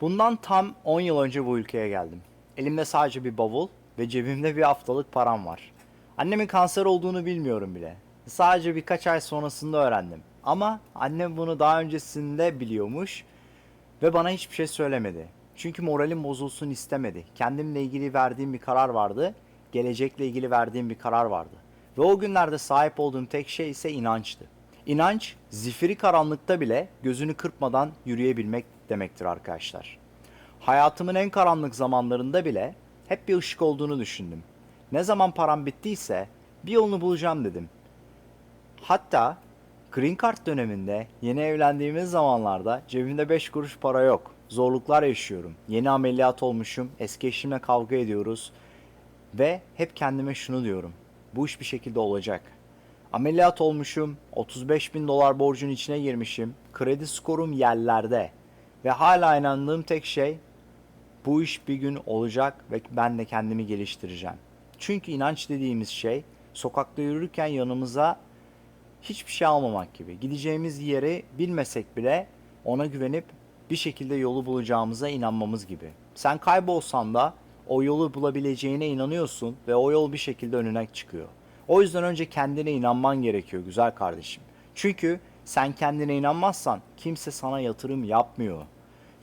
Bundan tam 10 yıl önce bu ülkeye geldim. Elimde sadece bir bavul ve cebimde bir haftalık param var. Annemin kanser olduğunu bilmiyorum bile. Sadece birkaç ay sonrasında öğrendim. Ama annem bunu daha öncesinde biliyormuş ve bana hiçbir şey söylemedi. Çünkü moralim bozulsun istemedi. Kendimle ilgili verdiğim bir karar vardı. Gelecekle ilgili verdiğim bir karar vardı. Ve o günlerde sahip olduğum tek şey ise inançtı. İnanç, zifiri karanlıkta bile gözünü kırpmadan yürüyebilmek demektir arkadaşlar. Hayatımın en karanlık zamanlarında bile hep bir ışık olduğunu düşündüm. Ne zaman param bittiyse bir yolunu bulacağım dedim. Hatta Green Card döneminde yeni evlendiğimiz zamanlarda cebimde 5 kuruş para yok. Zorluklar yaşıyorum. Yeni ameliyat olmuşum. Eski eşimle kavga ediyoruz. Ve hep kendime şunu diyorum. Bu iş bir şekilde olacak. Ameliyat olmuşum. 35 bin dolar borcun içine girmişim. Kredi skorum yerlerde. Ve hala inandığım tek şey bu iş bir gün olacak ve ben de kendimi geliştireceğim. Çünkü inanç dediğimiz şey sokakta yürürken yanımıza hiçbir şey almamak gibi. Gideceğimiz yeri bilmesek bile ona güvenip bir şekilde yolu bulacağımıza inanmamız gibi. Sen kaybolsan da o yolu bulabileceğine inanıyorsun ve o yol bir şekilde önüne çıkıyor. O yüzden önce kendine inanman gerekiyor güzel kardeşim. Çünkü sen kendine inanmazsan kimse sana yatırım yapmıyor.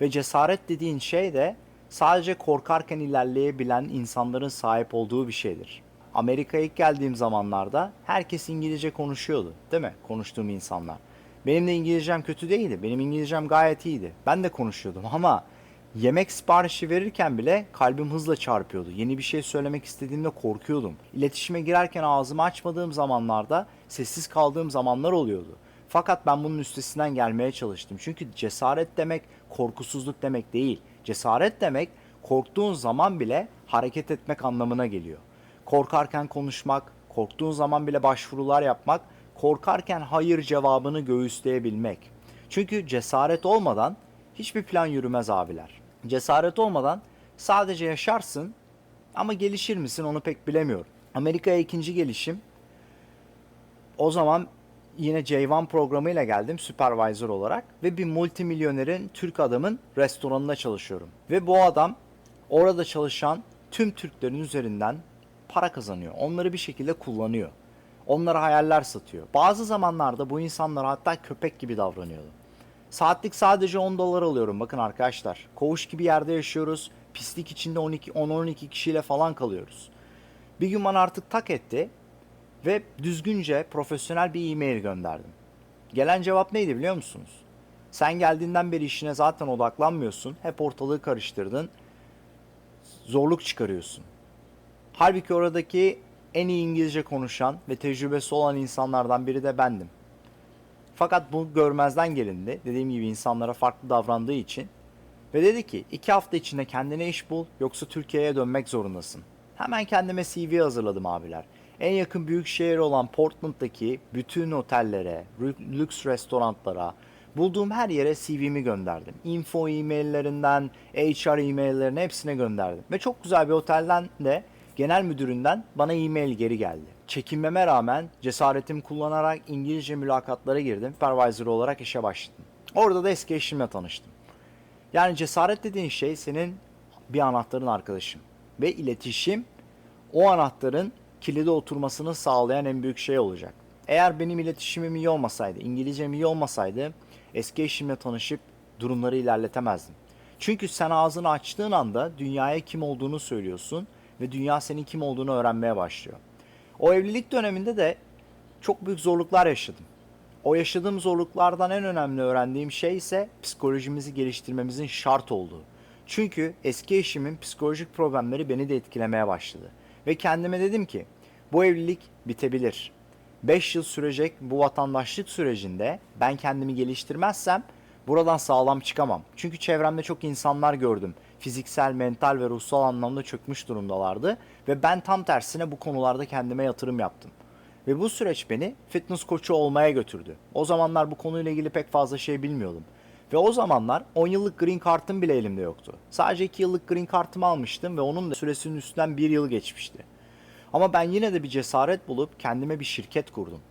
Ve cesaret dediğin şey de sadece korkarken ilerleyebilen insanların sahip olduğu bir şeydir. Amerika'ya ilk geldiğim zamanlarda herkes İngilizce konuşuyordu, değil mi? Konuştuğum insanlar. Benim de İngilizcem kötü değildi. Benim İngilizcem gayet iyiydi. Ben de konuşuyordum ama yemek siparişi verirken bile kalbim hızla çarpıyordu. Yeni bir şey söylemek istediğimde korkuyordum. İletişime girerken ağzımı açmadığım zamanlarda sessiz kaldığım zamanlar oluyordu. Fakat ben bunun üstesinden gelmeye çalıştım. Çünkü cesaret demek korkusuzluk demek değil. Cesaret demek korktuğun zaman bile hareket etmek anlamına geliyor. Korkarken konuşmak, korktuğun zaman bile başvurular yapmak, korkarken hayır cevabını göğüsleyebilmek. Çünkü cesaret olmadan hiçbir plan yürümez abiler. Cesaret olmadan sadece yaşarsın ama gelişir misin onu pek bilemiyorum. Amerika'ya ikinci gelişim o zaman yine J1 programıyla geldim supervisor olarak ve bir multimilyonerin Türk adamın restoranında çalışıyorum. Ve bu adam orada çalışan tüm Türklerin üzerinden para kazanıyor. Onları bir şekilde kullanıyor. Onlara hayaller satıyor. Bazı zamanlarda bu insanlara hatta köpek gibi davranıyordu. Saatlik sadece 10 dolar alıyorum bakın arkadaşlar. Koğuş gibi yerde yaşıyoruz. Pislik içinde 12 10-12 kişiyle falan kalıyoruz. Bir gün bana artık tak etti ve düzgünce profesyonel bir e-mail gönderdim. Gelen cevap neydi biliyor musunuz? Sen geldiğinden beri işine zaten odaklanmıyorsun. Hep ortalığı karıştırdın. Zorluk çıkarıyorsun. Halbuki oradaki en iyi İngilizce konuşan ve tecrübesi olan insanlardan biri de bendim. Fakat bu görmezden gelindi. Dediğim gibi insanlara farklı davrandığı için. Ve dedi ki iki hafta içinde kendine iş bul yoksa Türkiye'ye dönmek zorundasın. Hemen kendime CV hazırladım abiler. En yakın büyük şehir olan Portland'daki bütün otellere, lü- lüks restoranlara, bulduğum her yere CV'mi gönderdim. Info e-maillerinden, HR e-maillerine hepsine gönderdim. Ve çok güzel bir otelden de genel müdüründen bana e-mail geri geldi. Çekinmeme rağmen cesaretimi kullanarak İngilizce mülakatlara girdim. Supervisor olarak işe başladım. Orada da eski eşimle tanıştım. Yani cesaret dediğin şey senin bir anahtarın arkadaşım. Ve iletişim o anahtarın kilide oturmasını sağlayan en büyük şey olacak. Eğer benim iletişimim iyi olmasaydı, İngilizcem iyi olmasaydı eski eşimle tanışıp durumları ilerletemezdim. Çünkü sen ağzını açtığın anda dünyaya kim olduğunu söylüyorsun ve dünya senin kim olduğunu öğrenmeye başlıyor. O evlilik döneminde de çok büyük zorluklar yaşadım. O yaşadığım zorluklardan en önemli öğrendiğim şey ise psikolojimizi geliştirmemizin şart olduğu. Çünkü eski eşimin psikolojik problemleri beni de etkilemeye başladı. Ve kendime dedim ki bu evlilik bitebilir. 5 yıl sürecek bu vatandaşlık sürecinde ben kendimi geliştirmezsem buradan sağlam çıkamam. Çünkü çevremde çok insanlar gördüm. Fiziksel, mental ve ruhsal anlamda çökmüş durumdalardı. Ve ben tam tersine bu konularda kendime yatırım yaptım. Ve bu süreç beni fitness koçu olmaya götürdü. O zamanlar bu konuyla ilgili pek fazla şey bilmiyordum. Ve o zamanlar 10 yıllık green card'ım bile elimde yoktu. Sadece 2 yıllık green card'ımı almıştım ve onun da süresinin üstünden 1 yıl geçmişti. Ama ben yine de bir cesaret bulup kendime bir şirket kurdum.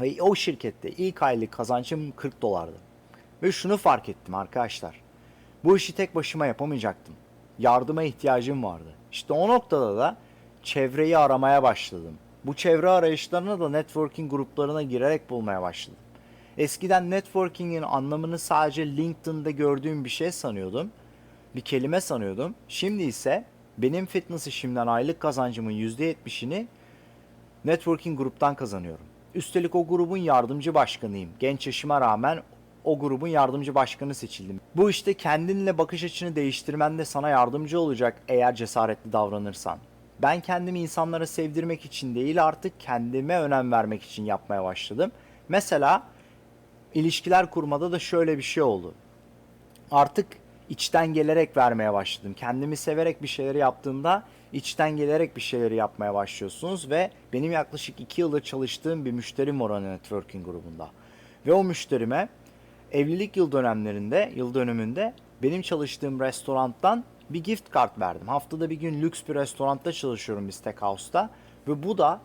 Ve o şirkette ilk aylık kazancım 40 dolardı. Ve şunu fark ettim arkadaşlar. Bu işi tek başıma yapamayacaktım. Yardıma ihtiyacım vardı. İşte o noktada da çevreyi aramaya başladım. Bu çevre arayışlarını da networking gruplarına girerek bulmaya başladım. Eskiden networking'in anlamını sadece LinkedIn'de gördüğüm bir şey sanıyordum. Bir kelime sanıyordum. Şimdi ise benim fitness işimden aylık kazancımın %70'ini networking gruptan kazanıyorum. Üstelik o grubun yardımcı başkanıyım. Genç yaşıma rağmen o grubun yardımcı başkanı seçildim. Bu işte kendinle bakış açını değiştirmen de sana yardımcı olacak eğer cesaretli davranırsan. Ben kendimi insanlara sevdirmek için değil artık kendime önem vermek için yapmaya başladım. Mesela ilişkiler kurmada da şöyle bir şey oldu. Artık içten gelerek vermeye başladım. Kendimi severek bir şeyleri yaptığımda içten gelerek bir şeyleri yapmaya başlıyorsunuz ve benim yaklaşık 2 yıldır çalıştığım bir müşterim var networking grubunda. Ve o müşterime evlilik yıl dönemlerinde, yıl dönümünde benim çalıştığım restorandan bir gift card verdim. Haftada bir gün lüks bir restoranda çalışıyorum bir steakhouse'da ve bu da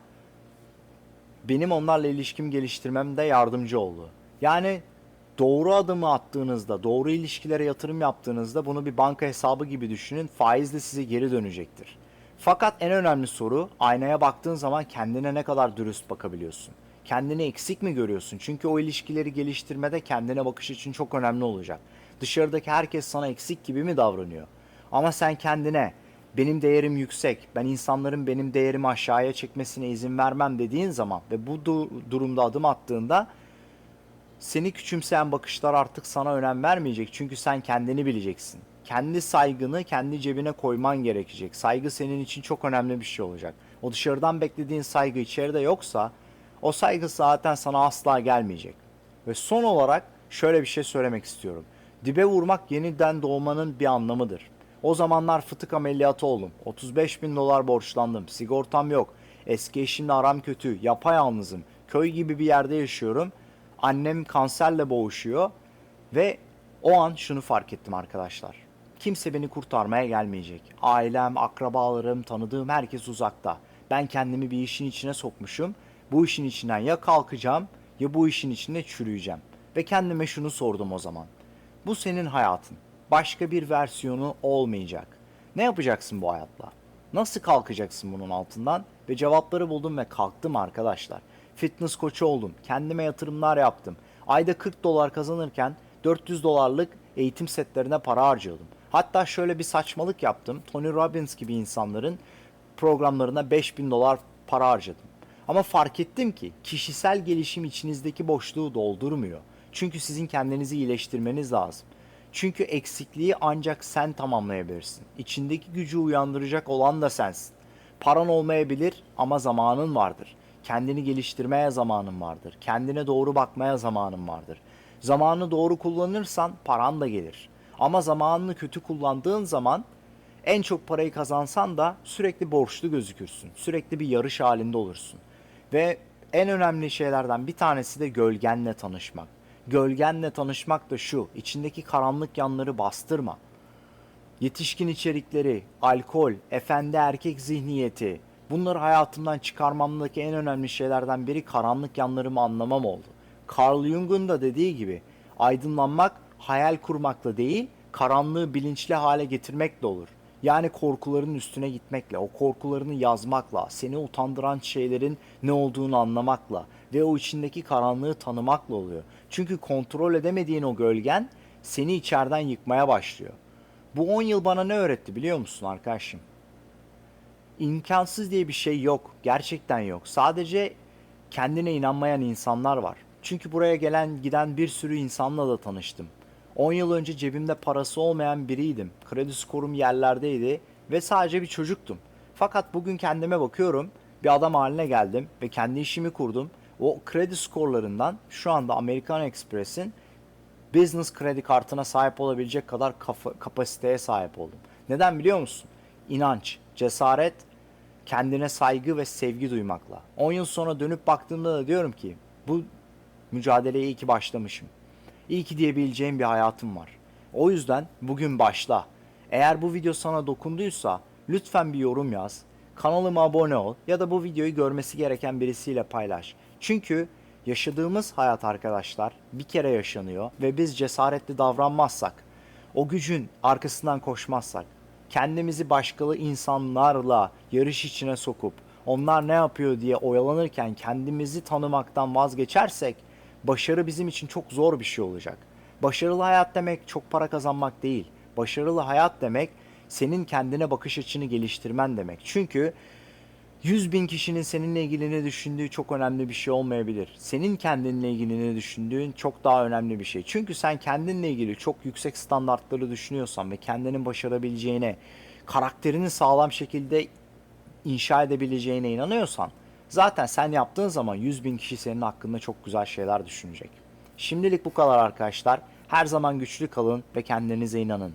benim onlarla ilişkim geliştirmemde yardımcı oldu. Yani doğru adımı attığınızda, doğru ilişkilere yatırım yaptığınızda bunu bir banka hesabı gibi düşünün. Faizle size geri dönecektir. Fakat en önemli soru aynaya baktığın zaman kendine ne kadar dürüst bakabiliyorsun? Kendini eksik mi görüyorsun? Çünkü o ilişkileri geliştirmede kendine bakış için çok önemli olacak. Dışarıdaki herkes sana eksik gibi mi davranıyor? Ama sen kendine benim değerim yüksek, ben insanların benim değerimi aşağıya çekmesine izin vermem dediğin zaman ve bu du- durumda adım attığında seni küçümseyen bakışlar artık sana önem vermeyecek. Çünkü sen kendini bileceksin. Kendi saygını kendi cebine koyman gerekecek. Saygı senin için çok önemli bir şey olacak. O dışarıdan beklediğin saygı içeride yoksa o saygı zaten sana asla gelmeyecek. Ve son olarak şöyle bir şey söylemek istiyorum. Dibe vurmak yeniden doğmanın bir anlamıdır. O zamanlar fıtık ameliyatı oldum. 35 bin dolar borçlandım. Sigortam yok. Eski eşimle aram kötü. Yapayalnızım. Köy gibi bir yerde yaşıyorum. Annem kanserle boğuşuyor. Ve o an şunu fark ettim arkadaşlar. Kimse beni kurtarmaya gelmeyecek. Ailem, akrabalarım, tanıdığım herkes uzakta. Ben kendimi bir işin içine sokmuşum. Bu işin içinden ya kalkacağım ya bu işin içinde çürüyeceğim. Ve kendime şunu sordum o zaman. Bu senin hayatın. Başka bir versiyonu olmayacak. Ne yapacaksın bu hayatla? Nasıl kalkacaksın bunun altından? Ve cevapları buldum ve kalktım arkadaşlar. Fitness koçu oldum. Kendime yatırımlar yaptım. Ayda 40 dolar kazanırken 400 dolarlık eğitim setlerine para harcıyordum. Hatta şöyle bir saçmalık yaptım. Tony Robbins gibi insanların programlarına 5000 dolar para harcadım. Ama fark ettim ki kişisel gelişim içinizdeki boşluğu doldurmuyor. Çünkü sizin kendinizi iyileştirmeniz lazım. Çünkü eksikliği ancak sen tamamlayabilirsin. İçindeki gücü uyandıracak olan da sensin. Paran olmayabilir ama zamanın vardır. Kendini geliştirmeye zamanın vardır. Kendine doğru bakmaya zamanın vardır. Zamanını doğru kullanırsan paran da gelir. Ama zamanını kötü kullandığın zaman en çok parayı kazansan da sürekli borçlu gözükürsün. Sürekli bir yarış halinde olursun. Ve en önemli şeylerden bir tanesi de gölgenle tanışmak. Gölgenle tanışmak da şu, içindeki karanlık yanları bastırma. Yetişkin içerikleri, alkol, efendi erkek zihniyeti, bunları hayatımdan çıkarmamdaki en önemli şeylerden biri karanlık yanlarımı anlamam oldu. Carl Jung'un da dediği gibi aydınlanmak hayal kurmakla değil, karanlığı bilinçli hale getirmekle olur. Yani korkuların üstüne gitmekle, o korkularını yazmakla, seni utandıran şeylerin ne olduğunu anlamakla ve o içindeki karanlığı tanımakla oluyor. Çünkü kontrol edemediğin o gölgen seni içeriden yıkmaya başlıyor. Bu 10 yıl bana ne öğretti biliyor musun arkadaşım? İmkansız diye bir şey yok. Gerçekten yok. Sadece kendine inanmayan insanlar var. Çünkü buraya gelen giden bir sürü insanla da tanıştım. 10 yıl önce cebimde parası olmayan biriydim. Kredi skorum yerlerdeydi ve sadece bir çocuktum. Fakat bugün kendime bakıyorum, bir adam haline geldim ve kendi işimi kurdum. O kredi skorlarından şu anda American Express'in business kredi kartına sahip olabilecek kadar kafa, kapasiteye sahip oldum. Neden biliyor musun? İnanç, cesaret, kendine saygı ve sevgi duymakla. 10 yıl sonra dönüp baktığımda da diyorum ki bu mücadeleye iyi ki başlamışım. İyi ki diyebileceğim bir hayatım var. O yüzden bugün başla. Eğer bu video sana dokunduysa lütfen bir yorum yaz. Kanalıma abone ol ya da bu videoyu görmesi gereken birisiyle paylaş. Çünkü yaşadığımız hayat arkadaşlar bir kere yaşanıyor ve biz cesaretli davranmazsak o gücün arkasından koşmazsak, kendimizi başkalı insanlarla yarış içine sokup onlar ne yapıyor diye oyalanırken kendimizi tanımaktan vazgeçersek başarı bizim için çok zor bir şey olacak. Başarılı hayat demek çok para kazanmak değil. Başarılı hayat demek senin kendine bakış açını geliştirmen demek. Çünkü 100 bin kişinin seninle ilgili ne düşündüğü çok önemli bir şey olmayabilir. Senin kendinle ilgili ne düşündüğün çok daha önemli bir şey. Çünkü sen kendinle ilgili çok yüksek standartları düşünüyorsan ve kendinin başarabileceğine, karakterini sağlam şekilde inşa edebileceğine inanıyorsan zaten sen yaptığın zaman 100 bin kişi senin hakkında çok güzel şeyler düşünecek. Şimdilik bu kadar arkadaşlar. Her zaman güçlü kalın ve kendinize inanın.